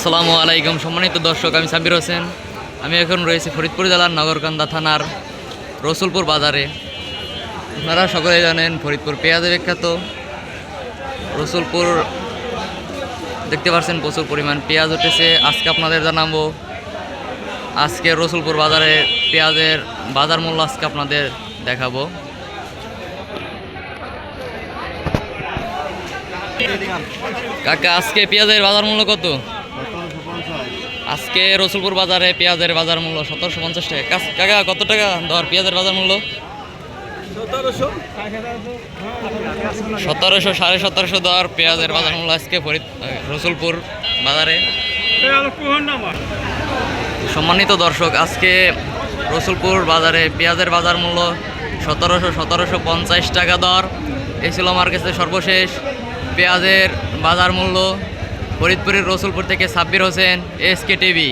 আসসালামু আলাইকুম। সম্মানিত দর্শক, আমি সাব্বির হোসেন। আমি এখন রয়েছি ফরিদপুর জেলার নগরকান্দা থানার রসুলপুর বাজারে। আপনারা সকলে জানেন ফরিদপুর পেঁয়াজে বিখ্যাত রসুলপুর। দেখতে পাচ্ছেন প্রচুর পরিমাণ পেঁয়াজ উঠেছে। আজকে আপনাদের জানাব, আজকে রসুলপুর বাজারে পেঁয়াজের বাজার মূল্য আজকে আপনাদের দেখাবো। কাকা, আজকে পেঁয়াজের বাজার মূল্য কত? আজকে রসুলপুর বাজারে পেঁয়াজের বাজার মূল্য সতেরোশো পঞ্চাশ টাকা। কাকা কত টাকা দর পেঁয়াজের বাজার মূল্য? সতেরোশো। সাড়ে সতেরোশো দর পেঁয়াজের বাজার মূল্য আজকে ফরিদ রসুলপুর বাজারে। সম্মানিত দর্শক আজকে রসুলপুর বাজারে পেঁয়াজের বাজার মূল্য সতেরোশো সতেরোশো পঞ্চাশ টাকা দর। এই ছিল আমার কাছে সর্বশেষ পেঁয়াজের বাজার মূল্য। ফরিদপুরের রসুলপুর থেকে Sabbir Hossain S K TV